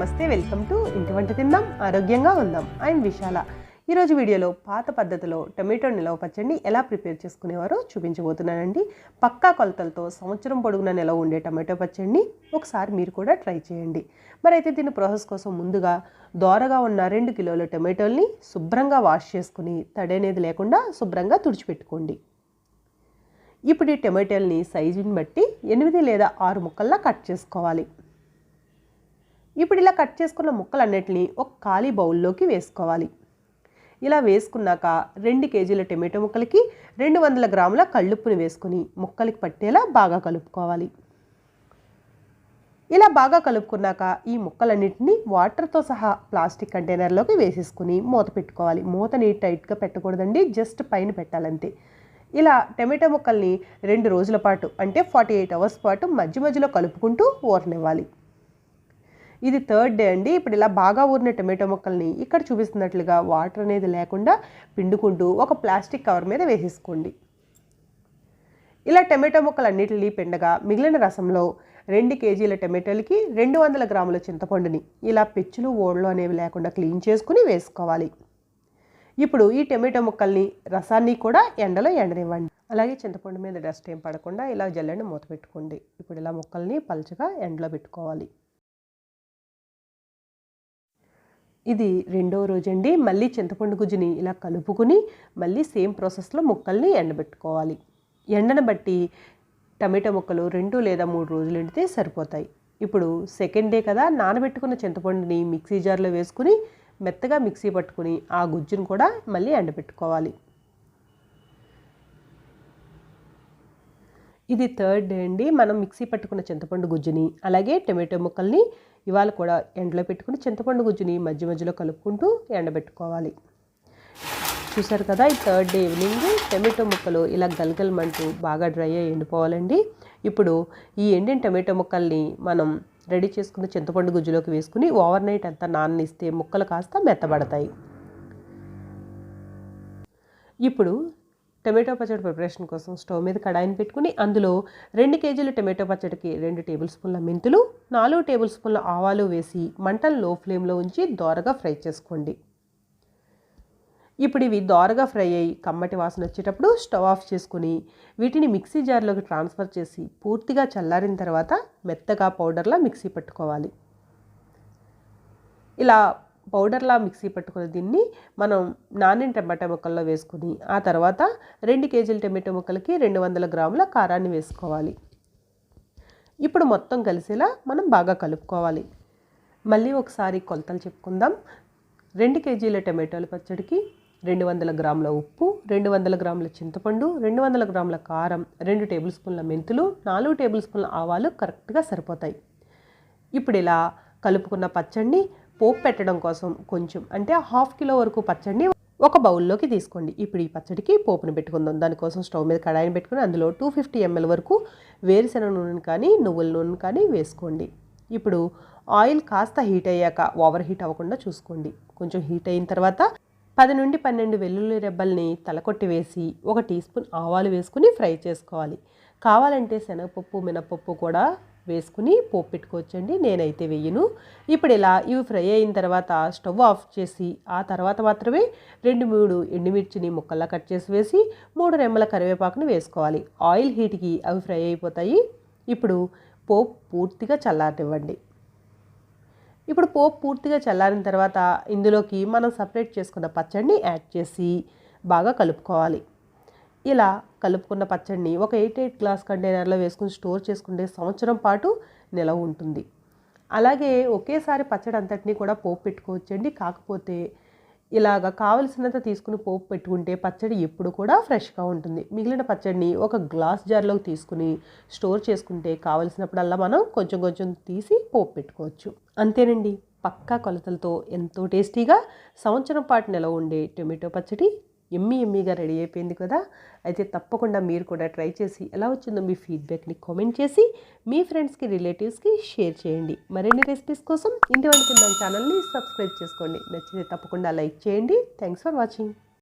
నమస్తే welcome to ఇంటి వంట తిందాం ఆరోగ్యంగా ఉందాం. అండ్ విశాల. ఈరోజు వీడియోలో పాత పద్ధతిలో టమాటో నిలవ పచ్చడిని ఎలా ప్రిపేర్ చేసుకునేవారో చూపించబోతున్నానండి. పక్కా కొలతలతో సంవత్సరం పొడుగున నిలవ ఉండే టమాటో పచ్చడిని ఒకసారి మీరు కూడా ట్రై చేయండి. మరి అయితే దీని ప్రాసెస్ కోసం ముందుగా దోరగా ఉన్న రెండు కిలోల టమాటోల్ని శుభ్రంగా వాష్ చేసుకుని తడి అనేది లేకుండా శుభ్రంగా తుడిచిపెట్టుకోండి. ఇప్పుడు ఈ టమాటోల్ని సైజుని బట్టి ఎనిమిది లేదా ఆరు ముక్కల్లా కట్ చేసుకోవాలి. ఇప్పుడు ఇలా కట్ చేసుకున్న ముక్కలన్నిటిని ఒక ఖాళీ బౌల్లోకి వేసుకోవాలి. ఇలా వేసుకున్నాక రెండు కేజీల టమాటో ముక్కలకి రెండు వందల గ్రాముల కళ్ళుప్పుని వేసుకుని ముక్కలకి పట్టేలా బాగా కలుపుకోవాలి. ఇలా బాగా కలుపుకున్నాక ఈ ముక్కలన్నిటిని వాటర్తో సహా ప్లాస్టిక్ కంటైనర్లోకి వేసేసుకుని మూత పెట్టుకోవాలి. మూతని టైట్గా పెట్టకూడదండి జస్ట్ పైన పెట్టాలంతే. ఇలా టమాటో ముక్కల్ని రెండు రోజుల పాటు అంటే ఫార్టీ ఎయిట్ అవర్స్ పాటు మధ్య మధ్యలో కలుపుకుంటూ ఊరనివ్వాలి. ఇది థర్డ్ డే అండి. ఇప్పుడు ఇలా బాగా ఊరిన టమాటో ముక్కల్ని ఇక్కడ చూపిస్తున్నట్లుగా వాటర్ అనేది లేకుండా పిండుకుంటూ ఒక ప్లాస్టిక్ కవర్ మీద వేసేసుకోండి. ఇలా టమాటో మొక్కలు అన్నిటిని పిండగా మిగిలిన రసంలో రెండు కేజీల టమాటోలకి రెండు వందల గ్రాముల చింతపండుని ఇలా పెచ్చులు ఓడలు అనేవి లేకుండా క్లీన్ చేసుకుని వేసుకోవాలి. ఇప్పుడు ఈ టమాటో ముక్కల్ని రసాన్ని కూడా ఎండలో ఎండనివ్వండి. అలాగే చింతపండు మీద డస్ట్ ఏం పడకుండా ఇలా జల్లెండి మూత పెట్టుకోండి. ఇప్పుడు ఇలా ముక్కల్ని పలుచగా ఎండలో పెట్టుకోవాలి. ఇది రెండో రోజండి. మళ్ళీ చింతపండు గుజ్జుని ఇలా కలుపుకుని మళ్ళీ సేమ్ ప్రాసెస్లో ముక్కల్ని ఎండబెట్టుకోవాలి. ఎండను బట్టి టమాటో ముక్కలు రెండు లేదా మూడు రోజులు ఎండితే సరిపోతాయి. ఇప్పుడు సెకండ్ డే కదా నానబెట్టుకున్న చింతపండుని మిక్సీ జార్లో వేసుకుని మెత్తగా మిక్సీ పట్టుకుని ఆ గుజ్జును కూడా మళ్ళీ ఎండబెట్టుకోవాలి. ఇది థర్డ్ డే అండి. మనం మిక్సీ పట్టుకున్న చింతపండు గుజ్జుని అలాగే టమాటో ముక్కల్ని ఇవాళ కూడా ఎండలో పెట్టుకుని చింతపండు గుజ్జుని మధ్య మధ్యలో కలుపుకుంటూ ఎండబెట్టుకోవాలి. చూసారు కదా ఈ థర్డ్ డే ఈవినింగ్ టమాటో ముక్కలు ఇలా గలగలమంటూ బాగా డ్రై అయ్యి ఎండిపోవాలండి. ఇప్పుడు ఈ ఎండిన టమాటో ముక్కల్ని మనం రెడీ చేసుకున్న చింతపండు గుజ్జులోకి వేసుకుని ఓవర్ నైట్ అంతా నాననిస్తే ముక్కలు కాస్త మెత్తబడతాయి. ఇప్పుడు టమాటో పచ్చడి ప్రిపరేషన్ కోసం స్టవ్ మీద కడాయిని పెట్టుకుని అందులో రెండు కేజీల టమాటో పచ్చడికి రెండు టేబుల్ స్పూన్ల మెంతులు నాలుగు టేబుల్ స్పూన్ల ఆవాలు వేసి మంటను లో ఫ్లేమ్లో ఉంచి దోరగా ఫ్రై చేసుకోండి. ఇప్పుడు ఇవి దోరగా ఫ్రై అయ్యి కమ్మటి వాసన వచ్చేటప్పుడు స్టవ్ ఆఫ్ చేసుకుని వీటిని మిక్సీ జార్లోకి ట్రాన్స్ఫర్ చేసి పూర్తిగా చల్లారిన తర్వాత మెత్తగా పౌడర్లా మిక్సీ పట్టుకోవాలి. ఇలా పౌడర్లా మిక్సీ పట్టుకున్న దీన్ని మనం నానిన టమాటా ముక్కల్లో వేసుకుని ఆ తర్వాత రెండు కేజీల టమాటో ముక్కలకి రెండు వందల గ్రాముల కారాన్ని వేసుకోవాలి. ఇప్పుడు మొత్తం కలిసేలా మనం బాగా కలుపుకోవాలి. మళ్ళీ ఒకసారి కొలతలు చెప్పుకుందాం. రెండు కేజీల టమాటోల పచ్చడికి రెండు వందల గ్రాముల ఉప్పు రెండు వందల గ్రాముల చింతపండు రెండు వందల గ్రాముల కారం రెండు టేబుల్ స్పూన్ల మెంతులు నాలుగు టేబుల్ స్పూన్ల ఆవాలు కరెక్ట్గా సరిపోతాయి. ఇప్పుడు ఇలా కలుపుకున్న పచ్చడిని పోపు పెట్టడం కోసం కొంచెం అంటే హాఫ్ కిలో వరకు పచ్చడిని ఒక బౌల్లోకి తీసుకోండి. ఇప్పుడు ఈ పచ్చడికి పోపును పెట్టుకుందాం. దానికోసం స్టవ్ మీద కడాయిని పెట్టుకుని అందులో టూ ఫిఫ్టీ ఎంఎల్ వరకు వేరుశెనగ నూనెను కానీ నువ్వుల నూనె కానీ వేసుకోండి. ఇప్పుడు ఆయిల్ కాస్త హీట్ అయ్యాక ఓవర్ హీట్ అవ్వకుండా చూసుకోండి. కొంచెం హీట్ అయిన తర్వాత పది నుండి పన్నెండు వెల్లుల్లి రెబ్బల్ని తలకొట్టి వేసి ఒక టీ స్పూన్ ఆవాలు వేసుకుని ఫ్రై చేసుకోవాలి. కావాలంటే శనగపప్పు మినపప్పు కూడా వేసుకుని పోపు పెట్టుకోవచ్చండి. నేనైతే వెయ్యను ఇప్పుడు ఇలా ఇవి ఫ్రై అయిన తర్వాత స్టవ్ ఆఫ్ చేసి ఆ తర్వాత మాత్రమే రెండు మూడు ఎండుమిర్చిని ముక్కల్లా కట్ చేసి వేసి మూడు రెమ్మల కరివేపాకుని వేసుకోవాలి. ఆయిల్ హీట్కి అవి ఫ్రై అయిపోతాయి. ఇప్పుడు పోపు పూర్తిగా చల్లారనివ్వండి. ఇప్పుడు పోపు పూర్తిగా చల్లారిన తర్వాత ఇందులోకి మనం సపరేట్ చేసుకున్న పచ్చడిని యాడ్ చేసి బాగా కలుపుకోవాలి. ఇలా కలుపుకున్న పచ్చడిని ఒక ఎయిట్ ఎయిట్ గ్లాస్ కంటైనర్లో వేసుకుని స్టోర్ చేసుకుంటే సంవత్సరం పాటు నిలవ ఉంటుంది. అలాగే ఒకేసారి పచ్చడి అంతటినీ కూడా పోపు పెట్టుకోవచ్చండి. కాకపోతే ఇలాగ కావలసినంత తీసుకుని పోపు పెట్టుకుంటే పచ్చడి ఎప్పుడు కూడా ఫ్రెష్గా ఉంటుంది. మిగిలిన పచ్చడిని ఒక గ్లాస్ జార్లోకి తీసుకుని స్టోర్ చేసుకుంటే కావలసినప్పుడల్లా మనం కొంచెం కొంచెం తీసి పోపు పెట్టుకోవచ్చు. అంతేనండి. పక్కా కొలతలతో ఎంతో టేస్టీగా సంవత్సరం పాటు నిలవ ఉండే టొమాటో పచ్చడి ఎమ్మి ఎమ్మిగా రెడీ అయిపోయింది కదా. అయితే తప్పకుండా మీరు కూడా ట్రై చేసి ఎలా వచ్చిందో మీ ఫీడ్బ్యాక్ని కామెంట్ చేసి మీ ఫ్రెండ్స్కి రిలేటివ్స్కి షేర్ చేయండి. మరిన్ని రెసిపీస్ కోసం ఇంటి వంటి ఛానల్ని సబ్స్క్రైబ్ చేసుకోండి. నచ్చితే తప్పకుండా లైక్ చేయండి. Thanks for watching.